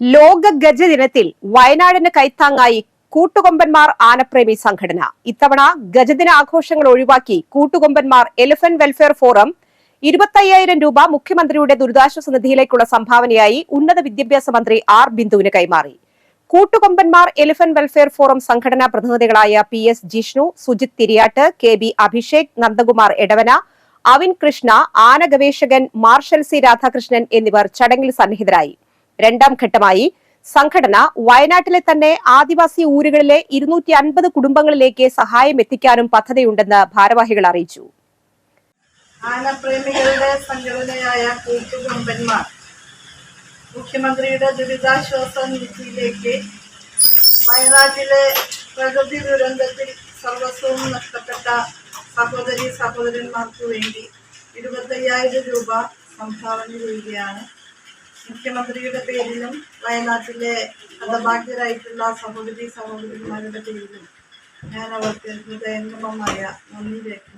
ലോക ഗജ ദിനത്തിൽ വയനാടിന് കൈത്താങ്ങായി കൂട്ടുകൊമ്പന്മാർ ആനപ്രേമി സംഘടന. ഇത്തവണ ഗജദിന ആഘോഷങ്ങൾ ഒഴിവാക്കി കൂട്ടുകൊമ്പന്മാർ എലിഫന്റ് വെൽഫെയർ ഫോറം ഇരുപത്തയ്യായിരം രൂപ മുഖ്യമന്ത്രിയുടെ ദുരിതാശ്വാസ നിധിയിലേക്കുള്ള സംഭാവനയായി ഉന്നത വിദ്യാഭ്യാസ മന്ത്രി ആർ ബിന്ദുവിന് കൈമാറി. കൂട്ടുകൊമ്പന്മാർ എലിഫന്റ് വെൽഫെയർ ഫോറം സംഘടനാ പ്രതിനിധികളായ P S Jishnu Sujith Thiriyat K B Abhishek Nandakumar Edavana Avin Krishna ആന ഗവേഷകൻ മാർഷൽ സി രാധാകൃഷ്ണൻ എന്നിവർ ചടങ്ങിൽ സന്നിഹിതരായി. രണ്ടാം ഘട്ടമായി. സംഘടന വയനാട്ടിലെ തന്നെ ആദിവാസി ഊരുകളിലെ ഇരുന്നൂറ്റി അൻപത് കുടുംബങ്ങളിലേക്ക് സഹായം എത്തിക്കാനും പദ്ധതിയുണ്ടെന്ന് ഭാരവാഹികൾ അറിയിച്ചു. ആനപ്രേമികളുടെ സംഘടനയായ കൂട്ടുകൊമ്പന്മാർ മുഖ്യമന്ത്രിയുടെ ദുരിതാശ്വാസ നിധിയിലേക്ക് വയനാട്ടിലെ പ്രകൃതി ദുരന്തത്തിൽ സർവസ്വവും നഷ്ടപ്പെട്ട സഹോദരി സഹോദരന്മാർക്ക് വേണ്ടി ഇരുപത്തയ്യായിരം രൂപ സംഭാവന ചെയ്യുകയാണ് മുഖ്യമന്ത്രിയുടെ പേരിലും വയനാട്ടിലെ ഹതഭാഗ്യരായിട്ടുള്ള സഹോദരി സഹോദരന്മാരുടെ പേരിലും ഞാൻ അവർക്ക് ഹൃദയംഗമമായ നന്ദി രേഖപ്പെടുത്തുന്നു.